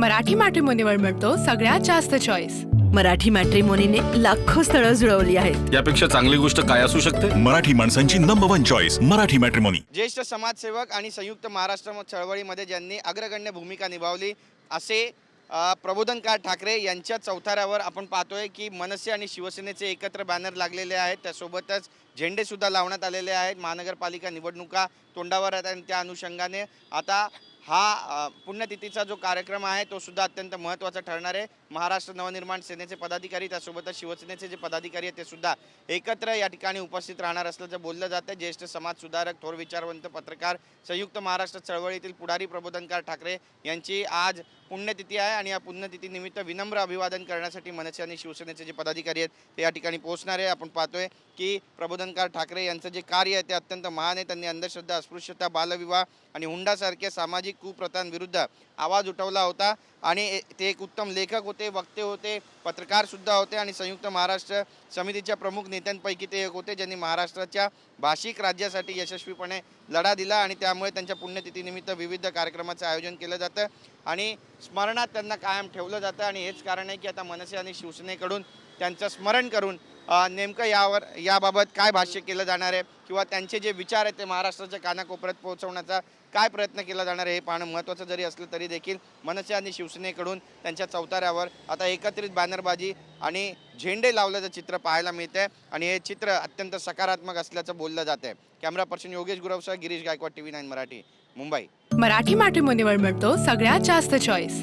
मराठी मॅट्रिमोनीवर मिळतो सगळ्यात जास्त चॉईस मराठी मॅट्रिमोनीने लाखो स्थळं जुळवली आहेत. यापेक्षा चांगली गोष्ट काय असू शकते? मराठी माणसांची number one choice Marathi matrimony ज्येष्ठ समाजसेवक आणि संयुक्त महाराष्ट्र चळवळीमध्ये ज्यांनी अग्रगण्य भूमिका निभावली असे प्रबोधनकार ठाकरे यांच्या चौथाऱ्यावर आपण पाहतोय की मनसे आणि शिवसेनेचे एकत्र बॅनर लागलेले आहेत. त्यासोबतच झेंडे सुद्धा लावण्यात आलेले आहेत. महानगरपालिका निवडणुका तोंडावर आहेत आणि त्या अनुषंगाने आता हा पुण्यतिथीचा जो कार्यक्रम आहे तो सुद्धा अत्यंत महत्त्वाचा ठरणार आहे. महाराष्ट्र नवनिर्माण सेनेचे पदाधिकारी त्यासोबतच शिवसेनेचे जे पदाधिकारी आहेत ते सुद्धा एकत्र या ठिकाणी उपस्थित राहणार असल्याचं बोललं जातं ज्येष्ठ समाज सुधारक थोर विचारवंत पत्रकार संयुक्त महाराष्ट्र चळवळीतील पुढारी प्रबोधनकार ठाकरे यांची आज पुण्यतिथी आहे आणि या पुण्यतिथीनिमित्त विनम्र अभिवादन करण्यासाठी मनसे आणि शिवसेनेचे जे पदाधिकारी आहेत ते या ठिकाणी पोहोचणार आहे. आपण पाहतोय की प्रबोधनकार ठाकरे यांचं जे कार्य आहे ते अत्यंत महान आहे. त्यांनी अंधश्रद्धा अस्पृश्यता बालविवाह आणि हुंडासारख्या सामाजिक कुप्रथांविरुद्ध आवाज उठवला होता आणि ते एक उत्तम लेखक होते वक्ते होते पत्रकारसुद्धा होते आणि संयुक्त महाराष्ट्र समितीच्या प्रमुख नेत्यांपैकी ते एक होते ज्यांनी महाराष्ट्राच्या भाषिक राज्यासाठी यशस्वीपणे लढा दिला आणि त्यामुळे त्यांच्या पुण्यतिथीनिमित्त विविध कार्यक्रमाचं आयोजन केलं जातं आणि स्मरणात त्यांना कायम ठेवलं जातं. आणि हेच कारण आहे की आता मनसे आणि शिवसेनेकडून त्यांचं स्मरण करून नेमकं यावर याबाबत काय भाष्य केलं जाणार आहे? किंवा त्यांचे जे विचार आहेत ते महाराष्ट्राच्या कानाकोपऱ्यात पोहोचवण्याचा काय प्रयत्न केला जाणार आहे हे पाहणं महत्त्वाचं जरी असलं तरी देखील मनसे आणि शिवसेनेकडून त्यांच्या चौताऱ्यावर आता एकत्रित बॅनरबाजी आणि झेंडे लावल्याचं चित्र पाहायला मिळतंय आणि हे चित्र अत्यंत सकारात्मक असल्याचं बोललं जात आहे camera person Yogesh गुरवसह Girish Gaikwad T V nine Marathi Mumbai. Marathi मॅट्रिमोनीवर मिळतो सगळ्यात जास्त चॉईस